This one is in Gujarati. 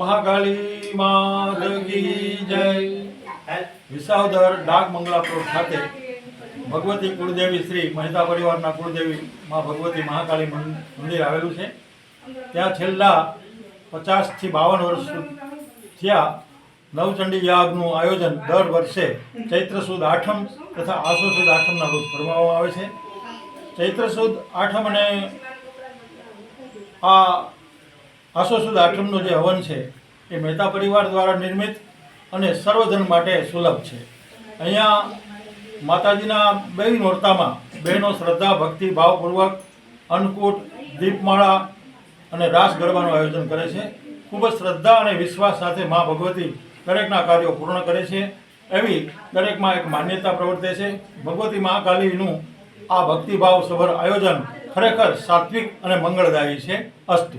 મહાકાળી માત જય. વિસાવદર ડાક મંગલાપુર ખાતે ભગવતી કુળદેવી શ્રી મહેતા પરિવારના કુળદેવી માં ભગવતી મહાકાળી મંદિર આવેલું છે. ત્યાં છેલ્લા પચાસથી બાવન વર્ષ થયા નવચંડી યાગનું આયોજન દર વર્ષે ચૈત્ર સુદ આઠમ તથા આસો સુદ આઠમના રોજ કરવામાં આવે છે. ચૈત્ર સુદ આઠમ અને આ આસો સુદ આઠમનો જે હવન છે, એ મહેતા પરિવાર દ્વારા નિર્મિત અને સર્વજન માટે સુલભ છે. અહીંયા માતાજીના બે નોરતામાં બહેનો શ્રદ્ધા, ભક્તિ, ભાવપૂર્વક અન્નકૂટ, દીપમાળા અને રાસ ગરબાનું આયોજન કરે છે. ખૂબ જ શ્રદ્ધા અને વિશ્વાસ સાથે મા ભગવતી દરેકના કાર્યો પૂર્ણ કરે છે. એવી દરેકમાં એક માન્યતા પ્રવર્તે છે. ભગવતી મહાકાલીનું આ ભક્તિભાવ સભર આયોજન ખરેખર સાત્વિક અને મંગળદાયી છે. અસ્તુ.